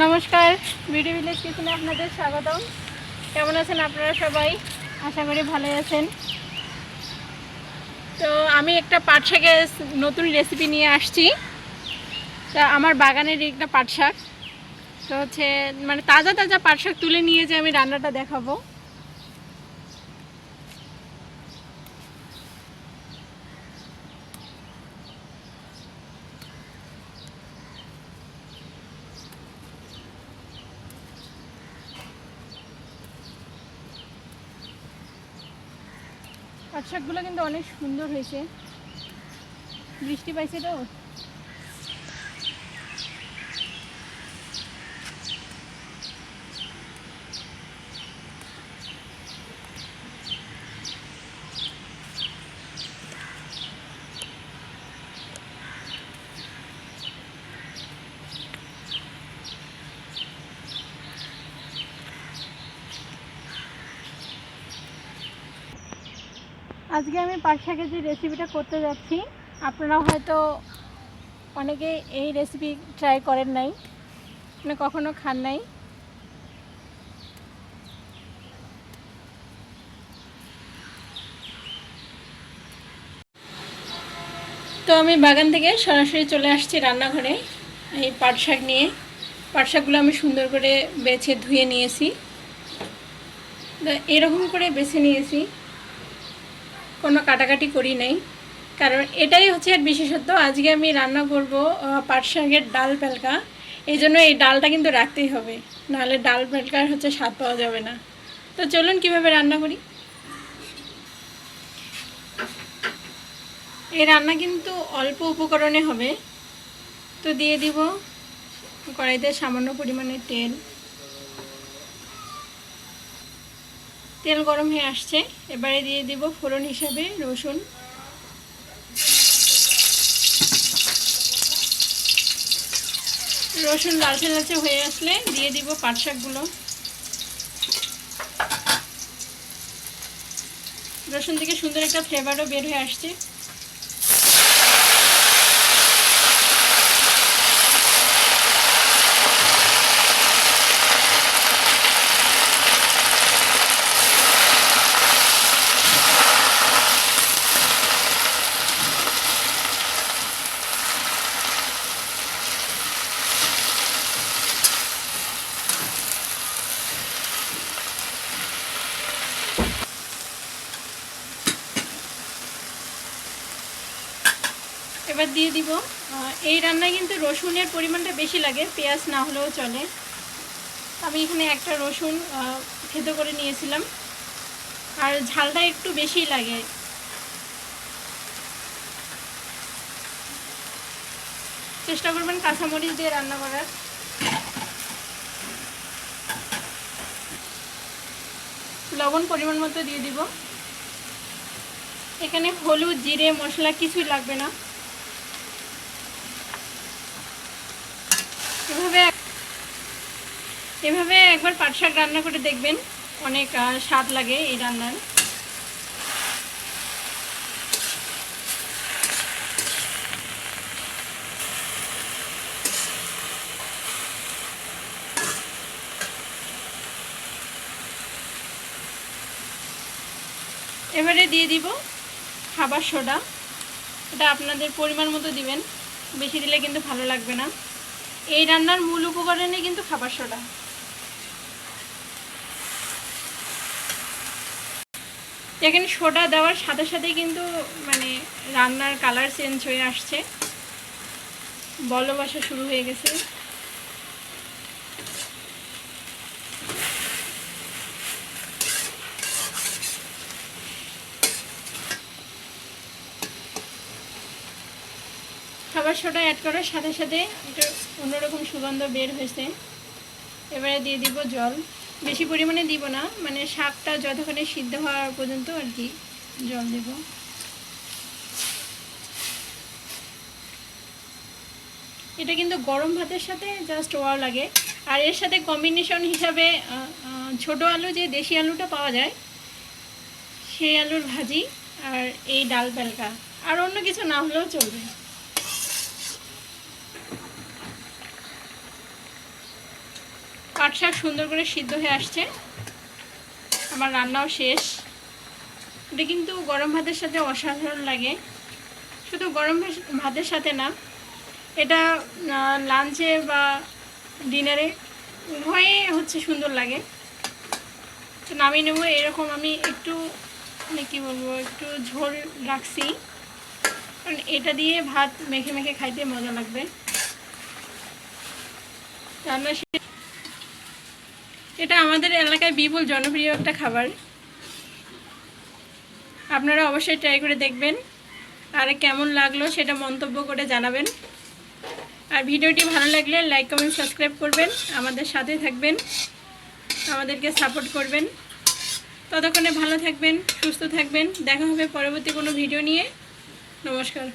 নমস্কার, BD village কিচেনে আপনাদের স্বাগতম। কেমন আছেন আপনারা সবাই? আশা করি ভালো আছেন। তো আমি একটা পাট শাকের নতুন রেসিপি নিয়ে আসছি। তা আমার বাগানের একটা পাট শাক। তো হচ্ছে মানে তাজা তাজা পাট শাক তুলে নিয়ে যে আমি রান্নাটা দেখাবো। পাট শাকগুলো কিন্তু অনেক সুন্দর হয়েছে। বৃষ্টি পাইছে তো? আজকে আমি পাট শাকের যে রেসিপিটা করতে যাচ্ছি আপনারা হয়তো অনেকে এই রেসিপি ট্রাই করেন নাই মানে কখনো খান নাই। তো আমি বাগান থেকে সরাসরি চলে আসছি রান্নাঘরে, এই পাট শাক নিয়ে। পাট শাকগুলো আমি সুন্দর করে বেছে ধুয়ে নিয়েছি। এরকম করে বেছে নিয়েছি। কোনো কাটাকাটি করি নাই। কারণ এটাই হচ্ছে এর বিশেষত্ব। আজকে আমি রান্না করব পাট শাকের ডাল পেলকা। এই জন্য এই ডালটা কিন্তু রাখতেই হবে। নাহলে ডাল পেলকার হচ্ছে স্বাদ পাওয়া যাবে না। তো চলুন কীভাবে রান্না করি? এই রান্না কিন্তু অল্প উপকরণে হবে। তো দিয়ে দিব কড়াইতে সামান্য পরিমাণে তেল। তেল গরম হয়ে আসছে। এবারে দিয়ে দিব ফোড়ন হিসাবে রসুন। রসুন লালচে লালচে হয়ে আসলে দিয়ে দিব পাট শাকগুলো। রসুন থেকে সুন্দর একটা ফ্লেভারও বের হয়ে আসছে। এবার দিয়ে দিব। এই রান্নায় কিন্তু রসুনের পরিমাণটা বেশি লাগে, পেঁয়াজ না হলেও চলে। আমি এখানে একটা রসুন থেতো করে নিয়েছিলাম। আর ঝালটা একটু বেশি লাগে। চেষ্টা করবেন কাঁচামরিচ দিয়ে রান্না করার। লবণ পরিমাণ মতো দিয়ে দিব। এখানে হলুদ, জিরে, মশলা কিছুই লাগবে না। এভাবে এভাবে একবার পাট শাক রান্না করে দেখবেন। অনেক স্বাদ লাগে এই রান্নার। এবারে দিয়ে দিব খাবার সোডা। এটা আপনাদের পরিমাণ মতো দিবেন। বেশি দিলে কিন্তু ভালো লাগবে না। এই রান্নার মূল উপকরণে কিন্তু খাবার সোডা। এখানে সোডা দেওয়ার সাথে সাথে কিন্তু মানে রান্নার কালার চেঞ্জ হয়ে আসছে। বলবাসা শুরু হয়ে গেছে। খাবার সোডা অ্যাড করার সাথে সাথে একটা অন্যরকম সুগন্ধ বের হয়েছে। এবারে দিয়ে দিব জল। বেশি পরিমাণে দিব না মানে শাকটা যতক্ষণে সিদ্ধ হওয়ার পর্যন্ত আর কি জল দেব। এটা কিন্তু গরম ভাতের সাথে জাস্ট ওয়াও লাগে। আর এর সাথে কম্বিনেশন হিসাবে ছোট আলু যে দেশি আলুটা পাওয়া যায়, সেই আলুর ভাজি আর এই ডাল পেলকা আর অন্য কিছু না হলেও চলবে। পাট শাক সুন্দর করে সিদ্ধ হয়ে আসছে। আমার রান্নাও শেষ। এটা কিন্তু গরম ভাতের সাথে অসাধারণ লাগে। শুধু গরম ভাতের সাথে না, এটা লাঞ্চে বা ডিনারে উভয়ে হচ্ছে সুন্দর লাগে। তো নামিয়ে নেব, এরকম আমি একটু মানে কী বলব, একটু ঝোল রাখছি। কারণ এটা দিয়ে ভাত মেখে মেখে খাইতে মজা লাগবে। রান্না শেষ। এটা আমাদের এলাকায় বিপুল জনপ্রিয় একটা খাবার। আপনারা অবশ্যই ট্রাই করে দেখবেন আর কেমন লাগল সেটা মন্তব্য করে জানাবেন। আর ভিডিওটি ভালো লাগলে লাইক কমেন্ট সাবস্ক্রাইব করবেন, আমাদের সাথে থাকবেন, আমাদেরকে সাপোর্ট করবেন। ততক্ষণে ভালো থাকবেন, সুস্থ থাকবেন, দেখা হবে পরবর্তী কোনো ভিডিও নিয়ে। নমস্কার।